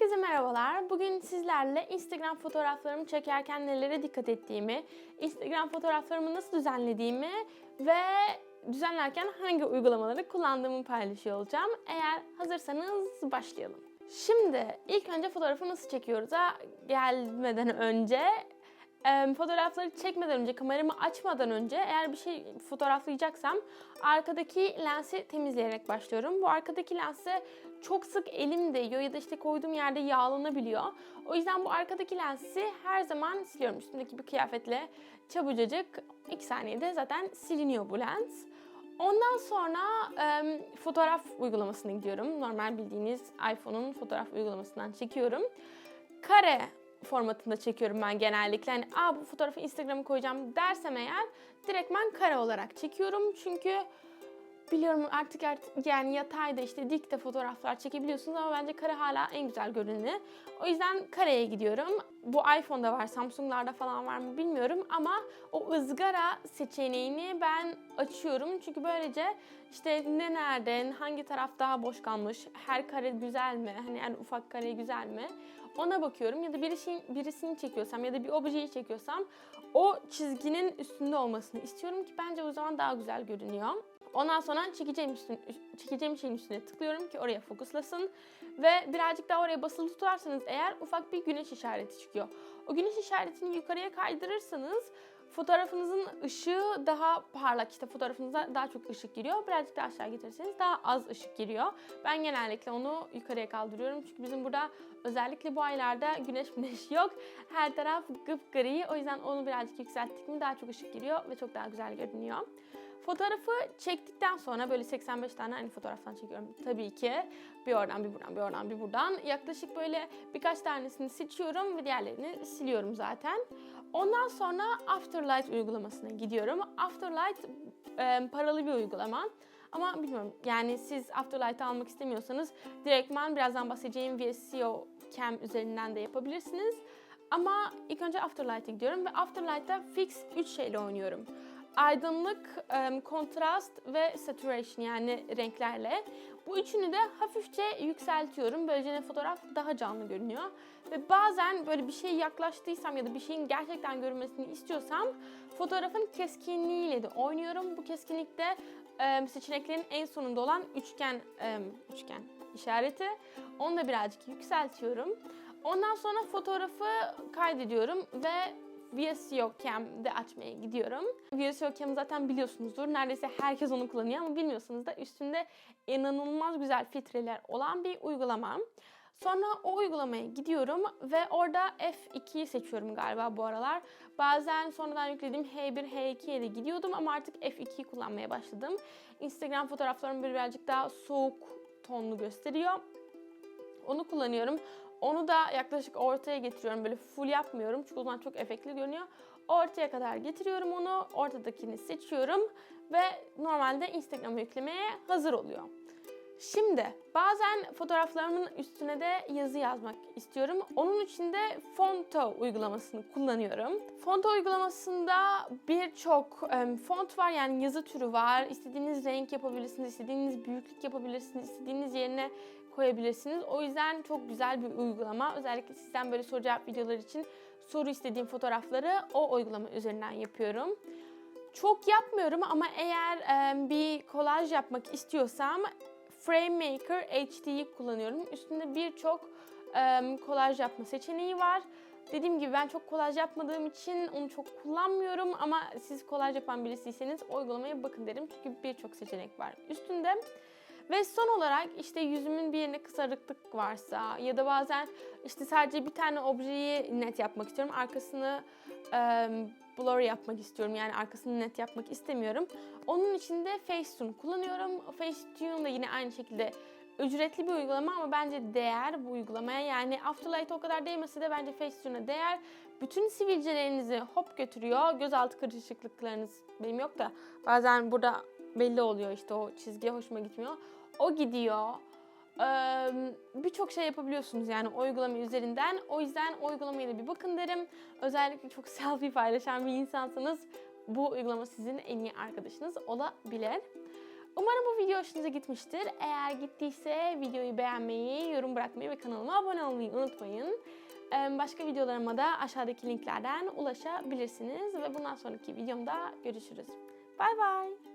Herkese merhabalar. Bugün sizlerle Instagram fotoğraflarımı çekerken nelere dikkat ettiğimi, Instagram fotoğraflarımı nasıl düzenlediğimi ve düzenlerken hangi uygulamaları kullandığımı paylaşıyor olacağım. Eğer hazırsanız başlayalım. Şimdi ilk önce fotoğrafı nasıl çekiyoruz'a gelmeden önce fotoğrafları çekmeden önce, kameramı açmadan önce eğer bir şey fotoğraflayacaksam arkadaki lensi temizleyerek başlıyorum. Bu arkadaki lense çok sık elim değiyor ya da işte koyduğum yerde yağlanabiliyor. O yüzden bu arkadaki lensi her zaman siliyorum. Üstümdeki bir kıyafetle çabucacık 2 saniyede zaten siliniyor bu lens. Ondan sonra em, fotoğraf uygulamasına gidiyorum. Normal bildiğiniz iPhone'un fotoğraf uygulamasından çekiyorum. Kare formatında çekiyorum ben genellikle. Hani Aa, bu fotoğrafı Instagram'a koyacağım dersem eğer direktmen kare olarak çekiyorum. Çünkü biliyorum artık, artık yani yatayda işte dikte fotoğraflar çekebiliyorsunuz ama bence kare hala en güzel görüneni. O yüzden kareye gidiyorum. Bu iPhone'da var, Samsung'larda falan var mı bilmiyorum ama o ızgara seçeneğini ben açıyorum. Çünkü böylece işte ne nerede, hangi taraf daha boş kalmış, her kare güzel mi, hani en ufak kare güzel mi? Ona bakıyorum ya da birisi, birisini çekiyorsam ya da bir objeyi çekiyorsam o çizginin üstünde olmasını istiyorum ki bence o zaman daha güzel görünüyor. Ondan sonra çekeceğim, üstün, çekeceğim şeyin üstüne tıklıyorum ki oraya fokuslasın. Ve birazcık daha oraya basılı tutarsanız eğer ufak bir güneş işareti çıkıyor. O güneş işaretini yukarıya kaydırırsanız fotoğrafınızın ışığı daha parlak işte fotoğrafınıza daha çok ışık giriyor. Birazcık daha aşağı getirirseniz daha az ışık giriyor. Ben genellikle onu yukarıya kaldırıyorum çünkü bizim burada özellikle bu aylarda güneş güneş yok. Her taraf gıpgri o yüzden onu birazcık yükselttik mi daha çok ışık giriyor ve çok daha güzel görünüyor. Fotoğrafı çektikten sonra böyle 85 tane aynı fotoğraftan çekiyorum tabii ki. Bir oradan bir buradan bir oradan bir buradan. Yaklaşık böyle birkaç tanesini seçiyorum ve diğerlerini siliyorum zaten. Ondan sonra Afterlight uygulamasına gidiyorum. Afterlight e, paralı bir uygulama. Ama bilmiyorum yani siz Afterlight'ı almak istemiyorsanız direktman birazdan bahsedeceğim VSCO Cam üzerinden de yapabilirsiniz. Ama ilk önce Afterlight'a gidiyorum ve Afterlight'ta fix 3 şeyle oynuyorum aydınlık, kontrast ve saturation yani renklerle. Bu üçünü de hafifçe yükseltiyorum. Böylece ne fotoğraf daha canlı görünüyor. Ve bazen böyle bir şey yaklaştıysam ya da bir şeyin gerçekten görünmesini istiyorsam fotoğrafın keskinliğiyle de oynuyorum. Bu keskinlikte seçeneklerin en sonunda olan üçgen üçgen işareti. Onu da birazcık yükseltiyorum. Ondan sonra fotoğrafı kaydediyorum ve VSCO Cam'de açmaya gidiyorum. VSCO Cam'ı zaten biliyorsunuzdur. Neredeyse herkes onu kullanıyor ama bilmiyorsanız da üstünde inanılmaz güzel filtreler olan bir uygulama. Sonra o uygulamaya gidiyorum ve orada F2'yi seçiyorum galiba bu aralar. Bazen sonradan yüklediğim H1, H2'ye de gidiyordum ama artık F2'yi kullanmaya başladım. Instagram fotoğraflarım birazcık daha soğuk tonlu gösteriyor. Onu kullanıyorum. Onu da yaklaşık ortaya getiriyorum. Böyle full yapmıyorum çünkü o zaman çok efektli görünüyor. Ortaya kadar getiriyorum onu. Ortadakini seçiyorum ve normalde Instagram'a yüklemeye hazır oluyor. Şimdi bazen fotoğraflarımın üstüne de yazı yazmak istiyorum. Onun için de Fonto uygulamasını kullanıyorum. Fonto uygulamasında birçok font var yani yazı türü var. İstediğiniz renk yapabilirsiniz, istediğiniz büyüklük yapabilirsiniz, istediğiniz yerine koyabilirsiniz. O yüzden çok güzel bir uygulama. Özellikle sizden böyle soru cevap videoları için soru istediğim fotoğrafları o uygulama üzerinden yapıyorum. Çok yapmıyorum ama eğer bir kolaj yapmak istiyorsam FrameMaker HD'yi kullanıyorum. Üstünde birçok e, kolaj yapma seçeneği var. Dediğim gibi ben çok kolaj yapmadığım için onu çok kullanmıyorum ama siz kolaj yapan birisiyseniz uygulamaya bakın derim. Çünkü birçok seçenek var üstünde. Ve son olarak işte yüzümün bir yerine kısarıklık varsa ya da bazen işte sadece bir tane objeyi net yapmak istiyorum. Arkasını e, blur yapmak istiyorum. Yani arkasını net yapmak istemiyorum. Onun için de Facetune kullanıyorum. Facetune da yine aynı şekilde ücretli bir uygulama ama bence değer bu uygulamaya. Yani Afterlight o kadar değmese de bence Facetune'a değer. Bütün sivilcelerinizi hop götürüyor. Gözaltı kırışıklıklarınız benim yok da bazen burada belli oluyor işte o çizgi hoşuma gitmiyor. O gidiyor. Birçok şey yapabiliyorsunuz yani uygulama üzerinden. O yüzden da bir bakın derim. Özellikle çok selfie paylaşan bir insansanız bu uygulama sizin en iyi arkadaşınız olabilir. Umarım bu video hoşunuza gitmiştir. Eğer gittiyse videoyu beğenmeyi, yorum bırakmayı ve kanalıma abone olmayı unutmayın. Başka videolarıma da aşağıdaki linklerden ulaşabilirsiniz ve bundan sonraki videomda görüşürüz. Bay bay.